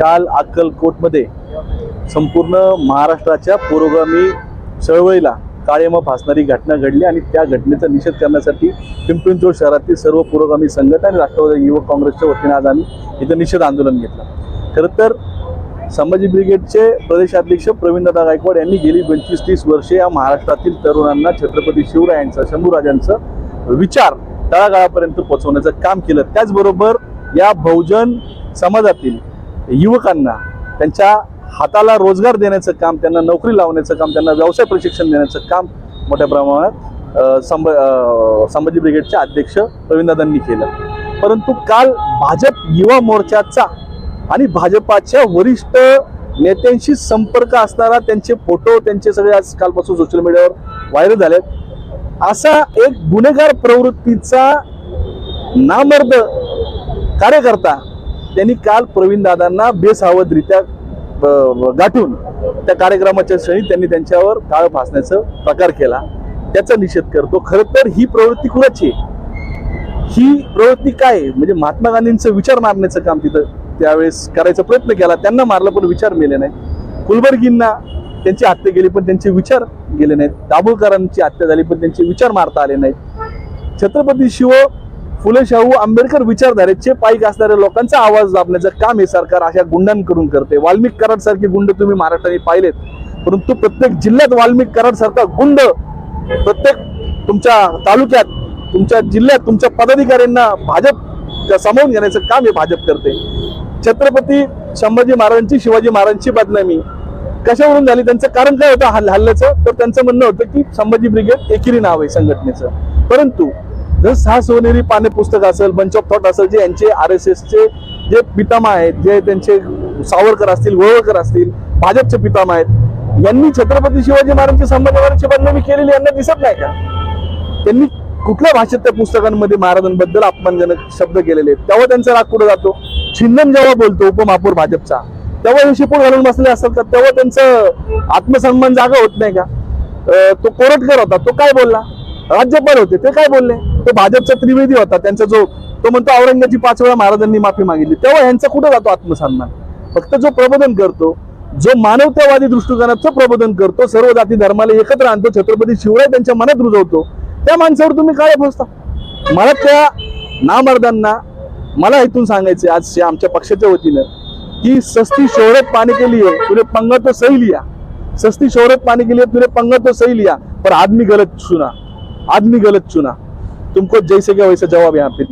काल अक्कलकोटमध्ये संपूर्ण महाराष्ट्राच्या पुरोगामी चळवळीला काळेमा फासणारी घटना घडली आणि त्या घटनेचा निषेध करण्यासाठी पिंपरी शहरातील सर्व पुरोगामी संघटना आणि राष्ट्रवादी युवक काँग्रेसच्या वतीने आज आम्ही इथं निषेध आंदोलन घेतलं. खरं तर संभाजी ब्रिगेडचे प्रदेशाध्यक्ष प्रवीणदादा गायकवाड यांनी गेली पंचवीस तीस वर्षे या महाराष्ट्रातील तरुणांना छत्रपती शिवरायांचा शंभूराजांचं विचार तळागाळापर्यंत पोहोचवण्याचं काम केलं. त्याचबरोबर या बहुजन समाजातील युवकांना त्यांच्या हाताला रोजगार देण्याचं काम त्यांना नोकरी लावण्याचं काम त्यांना व्यवसाय प्रशिक्षण देण्याचं काम मोठ्या प्रमाणात संभ संभाजी ब्रिगेडचे अध्यक्ष रवींद्रदांनी केलं. परंतु काल भाजप युवा मोर्चाचा आणि भाजपाच्या वरिष्ठ नेत्यांशी संपर्क असणारा त्यांचे फोटो त्यांचे सगळे आज कालपासून सोशल मीडियावर व्हायरल झालेत. असा एक गुन्हेगार प्रवृत्तीचा नामर्द कार्यकर्ता त्यांनी काल प्रवीण दादांना बेसावधरित्या गाठून त्या कार्यक्रमाच्या क्षणी त्यांनी त्यांच्यावर काळ फासण्याचा प्रकार केला. त्याचा निषेध करतो. खरं तर ही प्रवृत्ती कुणाची आहे? ही प्रवृत्ती काय आहे? म्हणजे महात्मा गांधींचं विचार मारण्याचं काम तिथं त्यावेळेस करायचा प्रयत्न केला. त्यांना मारलं पण विचार मेले नाही कुलबर्गींना त्यांची हत्या केली पण त्यांचे विचार गेले नाहीत. दाभोळकरांची हत्या झाली पण त्यांचे विचार मारता आले नाहीत. छत्रपती शिव फुले शाहू आंबेडकर विचारधारेचे पाईक असणाऱ्या लोकांचा आवाज दाबण्याचं काम हे सरकार अशा गुंडांकडून करते. वाल्मिक कराड सारखे गुंड तुम्ही महाराष्ट्राने पाहिलेत. परंतु प्रत्येक जिल्ह्यात वाल्मिक कराड सारखा गुंड प्रत्येक तुमच्या तालुक्यात तुमच्या जिल्ह्यात तुमच्या पदाधिकाऱ्यांना भाजप सामावून घेण्याचं काम हे भाजप करते. छत्रपती संभाजी महाराजांची शिवाजी महाराजांची बदनामी कशावरून झाली? त्यांचं कारण काय होतं हल्ल हल्ल्याचं? तर त्यांचं म्हणणं होतं की संभाजी ब्रिगेड एकेरी नाव आहे संघटनेचं. परंतु जर सहा सोनेरी पाने पुस्तक असेल बंच ऑफ थॉट असेल जे यांचे आर एस एसचे जे पितामा आहेत जे त्यांचे सावरकर असतील वळवळकर असतील भाजपचे पितामा आहेत यांनी छत्रपती शिवाजी महाराजांची संभाजी महाराजांची केलेली यांना दिसत नाही का? त्यांनी कुठल्या भाषेत त्या पुस्तकांमध्ये महाराजांबद्दल अपमानजनक शब्द केलेले आहेत? तेव्हा त्यांचा राग कुठं जातो? छिंदन जेव्हा बोलतो उपमहापौर भाजपचा तेव्हा हे शिपूर घालून बसले असतात का? तेव्हा त्यांचं आत्मसन्मान जागा होत नाही का? तो कोरटकर होता तो काय बोलला? राज्यपाल होते ते काय बोलले? तो भाजपचा त्रिवेदी होता त्यांचा जो तो म्हणतो औरंगाची पाच वेळा महाराजांनी माफी मागितली. तेव्हा यांचा कुठं जातो आत्मसन्मान? फक्त जो प्रबोधन करतो जो मानवतावादी दृष्टिकोनाचं प्रबोधन करतो सर्व जाती धर्माला एकत्र आणतो छत्रपती शिवराय त्यांच्या मनात रुजवतो त्या माणसावर तुम्ही काय पोचता मला त्या नामर्दांना मला इथून सांगायचे आज आमच्या पक्षाच्या वतीनं की सस्ती शोहरत पाने के लिए तुले पंगा तो सही लिया. सस्ती शोहरत पाने के लिए तुले पंगा तो सही लिया. पर आदमी गलत सुना. आदमी गलत चुना। तुमको जैसे क्या वैसा जवाब यहाँ पे